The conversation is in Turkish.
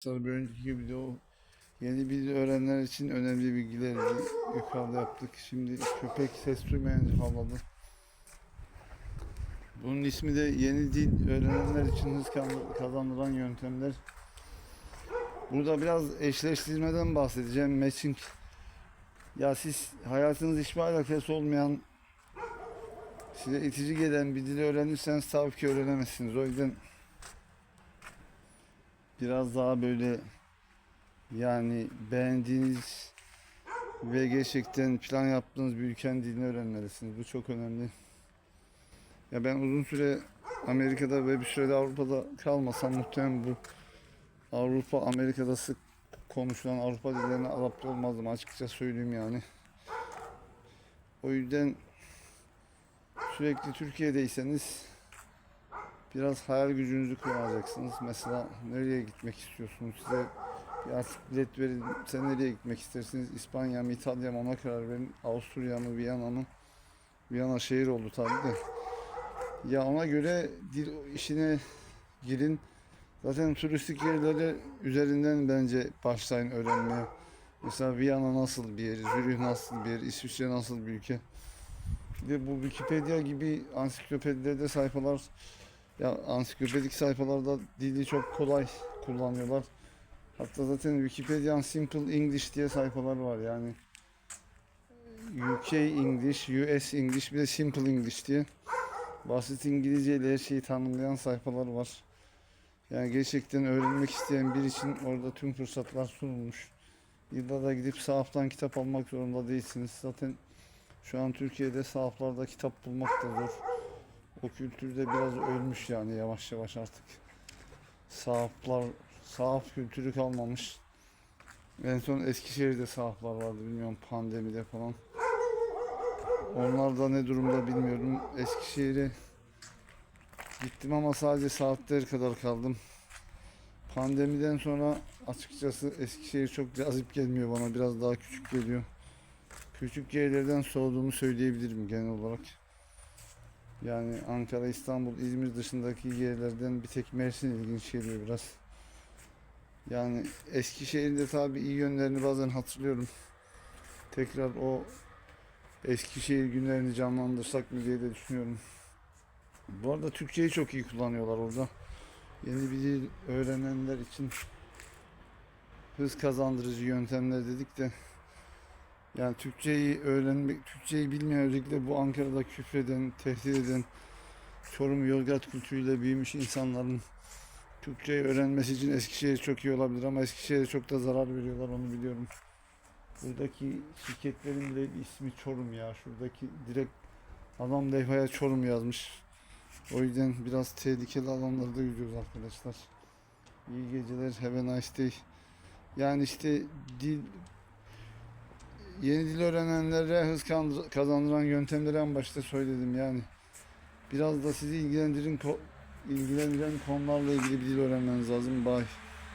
Sonra bir önceki video yeni bir öğrenenler için önemli bilgileri yukarıda yaptık. Şimdi köpek ses duymayınca havladı. Bunun ismi de yeni dil öğrenenler için hız kazandıran yöntemler. Burada biraz eşleştirmeden bahsedeceğim. Matching. Ya siz hayatınız hiçbir alakası olmayan size itici gelen bir dili öğrenirseniz tabii ki öğrenemezsiniz. O yüzden biraz daha böyle yani beğendiğiniz ve gerçekten plan yaptığınız bir ülkenin dilini öğrenmelisiniz. Bu çok önemli. Ya ben uzun süre Amerika'da ve bir sürede Avrupa'da kalmasam muhtemelen bu Avrupa, Amerika'da sık konuşulan Avrupa dillerine adapte olmazdım açıkça söyleyeyim yani. O yüzden sürekli Türkiye'deyseniz biraz hayal gücünüzü kullanacaksınız. Mesela nereye gitmek istiyorsunuz? Size bir artık bilet verin. Sen nereye gitmek istersiniz? İspanya mı, İtalya mı ona karar verin. Avusturya mı, Viyana mı? Viyana şehir oldu tabii de. Ya ona göre dil işine girin. Zaten turistik yerleri üzerinden bence başlayın öğrenmeye. Mesela Viyana nasıl bir yer, Zürih nasıl bir yer, İsviçre nasıl bir ülke. Bir de bu Wikipedia gibi ansiklopedilerde sayfalar ya ansiklopedik sayfalarda dili çok kolay kullanıyorlar. Hatta zaten Wikipedia Simple English diye sayfalar var yani. UK English, US English bir de Simple English diye. Basit İngilizce ile her şeyi tanımlayan sayfalar var. Yani gerçekten öğrenmek isteyen bir için orada tüm fırsatlar sunulmuş. Yılda da gidip sahaftan kitap almak zorunda değilsiniz. Zaten şu an Türkiye'de sahaflarda kitap bulmak da zor. O kültürde biraz ölmüş yani yavaş yavaş artık. Sahaflar, sahaf kültürü kalmamış. En son Eskişehir'de sahaflar vardı bilmiyorum pandemide falan. Onlar da ne durumda bilmiyorum. Eskişehir'e gittim ama sadece saatler kadar kaldım. Pandemiden sonra açıkçası Eskişehir çok cazip gelmiyor bana. Biraz daha küçük geliyor. Küçük yerlerden soğuduğumu söyleyebilirim genel olarak. Yani Ankara, İstanbul, İzmir dışındaki yerlerden bir tek Mersin ilginç geliyor biraz. Yani Eskişehir'de tabii iyi yönlerini bazen hatırlıyorum. Tekrar o Eskişehir günlerini canlandırsak mı diye de düşünüyorum. Bu arada Türkçeyi çok iyi kullanıyorlar orada. Yeni bir dil öğrenenler için hız kazandırıcı yöntemler dedik de yani Türkçeyi öğrenmek, Türkçeyi bilmeyen özellikle bu Ankara'da küfreden, tehdit eden Çorum Yozgat kültürüyle büyümüş insanların Türkçeyi öğrenmesi için Eskişehir çok iyi olabilir ama Eskişehir'e çok da zarar veriyorlar onu biliyorum. Buradaki şirketlerin bile ismi Çorum ya. Şuradaki direkt adam levhaya Çorum yazmış. O yüzden biraz tehlikeli alanlarda yüzüyoruz arkadaşlar. İyi geceler. Have a nice day. Yani işte dil yeni dil öğrenenlere hız kazandıran yöntemleri en başta söyledim yani. Biraz da sizi ilgilendirin ilgilendiren konularla ilgili bir dil öğrenmeniz lazım. Bye.